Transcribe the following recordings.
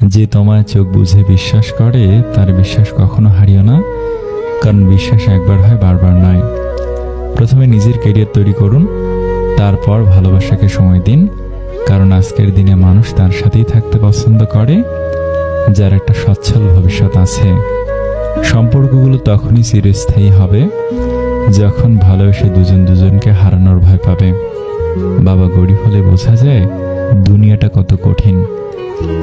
যে তোমায় চোখ বুঝে বিশ্বাস করে, তার বিশ্বাস কখনো হারিও না, কারণ বিশ্বাস একবার হয়, বারবার নয়। প্রথমে নিজের কেরিয়ার তৈরি করুন, তারপর ভালোবাসাকে সময় দিন, কারণ আজকের দিনে মানুষ তার সাথেই থাকতে পছন্দ করে, যার একটা সচ্ছল ভবিষ্যৎ আছে। সম্পর্কগুলো তখনই চিরস্থায়ী হবে, যখন ভালোবেসে দুজন দুজনকে হারানোর ভয় পাবে। বাবা গরিব হলে বোঝা যায়, দুনিয়াটা কত কঠিন।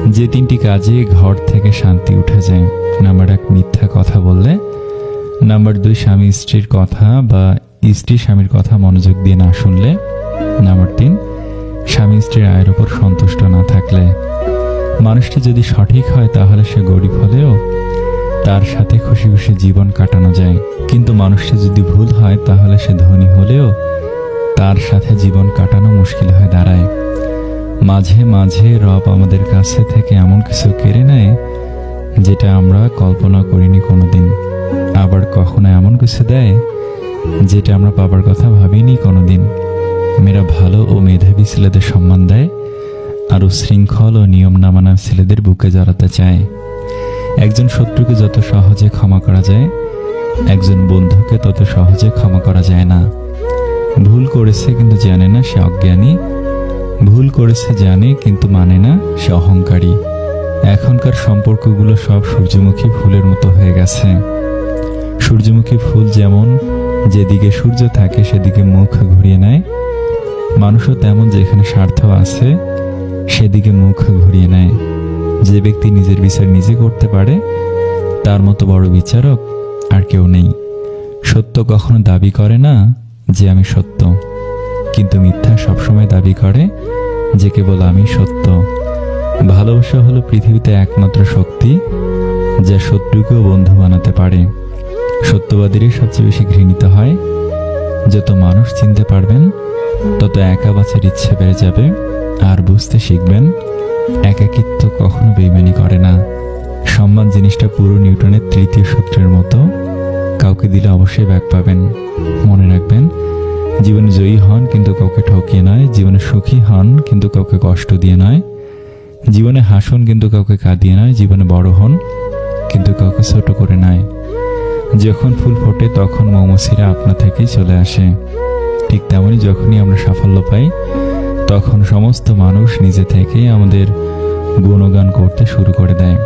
যে তিনটি কাজে ঘর থেকে শান্তি উঠে যায়। নাম্বার এক, মিথ্যা কথা বললে। নাম্বার দুই, স্বামী স্ত্রীর কথা বা স্ত্রী স্বামীর কথা মনোযোগ দিয়ে না শুনলে। নাম্বার তিন, স্বামী স্ত্রীর আয়ের ওপর সন্তুষ্ট না থাকলে। মানুষটি যদি সঠিক হয় তাহলে সে গরিব হলেও তার সাথে খুশি খুশি জীবন কাটানো যায়। কিন্তু মানুষটি যদি ভুল হয় তাহলে সে ধনী হলেও তার সাথে জীবন কাটানো মুশকিল হয়ে দাঁড়ায়। মাঝে মাঝে রব আমাদের কাছে থেকে এমন কিছু কেড়ে নেয় যেটা আমরা কল্পনা করিনি কোনো দিন আবার কখনো এমন কিছু দেয় যেটা আমরা পাবার কথা ভাবিনি কোনো দিন মেয়েরা ভালো ও মেধাবী ছেলেদের সম্মান দেয় আর উশৃঙ্খল ও নিয়ম না মানা ছেলেদের বুকে জড়াতে চায়। একজন শত্রুকে যত সহজে ক্ষমা করা যায়, একজন বন্ধুকে তত সহজে ক্ষমা করা যায় না। ভুল করেছে কিন্তু জানে না সে অজ্ঞানী ভুল করেছে জানে, কিন্তু মানে না, সে অহংকারী। এখনকার সম্পর্কগুলো সব সূর্যমুখী ফুলের মতো হয়ে গেছে। সূর্যমুখী ফুল যেমন, যেদিকে সূর্য থাকে সেদিকে মুখ ঘুরিয়ে নেয়। মানুষও তেমন যেখানে স্বার্থ আছে, সেদিকে মুখ ঘুরিয়ে নেয়। যে ব্যক্তি নিজের বিচার নিজে করতে পারে, তার মতো বড় বিচারক আর কেউ নেই। সত্য কখনো দাবি করে না যে আমি সত্য। কিন্তু মিথ্যা সবসময় দাবি করে যে কেবল আমি সত্য। ভালোবাসা হলো পৃথিবীতে একমাত্র শক্তি যা শত্রুকেও বন্ধু বানাতে পারে। সত্যবাদীরই সবচেয়ে বেশি ঘৃণিত হয়। যত মানুষ চিনতে পারবেন, তত একা বাঁচার ইচ্ছে বেড়ে যাবে আর বুঝতে শিখবেন, একাকিত্ব কখনো বেইমানি করে না। সম্মান জিনিসটা পুরো নিউটনের তৃতীয় সূত্রের মতো। কাউকে দিলে অবশ্যই ব্যাক পাবেন। মনে রাখবেন জীবনে জয়ী হন, কিন্তু কাউকে ঠকিয়ে নয়। জীবনে সুখী হন, কিন্তু কাউকে কষ্ট দিয়ে নয়। জীবনে হাসুন, কিন্তু কাউকে কাঁদিয়ে নয়। জীবনে বড় হন, কিন্তু কাউকে ছোট করে নয়। যখন ফুল ফোটে, তখন মৌমাছিরা আপনা থেকেই চলে আসে। ঠিক তেমনই যখনই আমরা সাফল্য পাই, তখন সমস্ত মানুষ নিজে থেকেই আমাদের গুণগান করতে শুরু করে দেয়।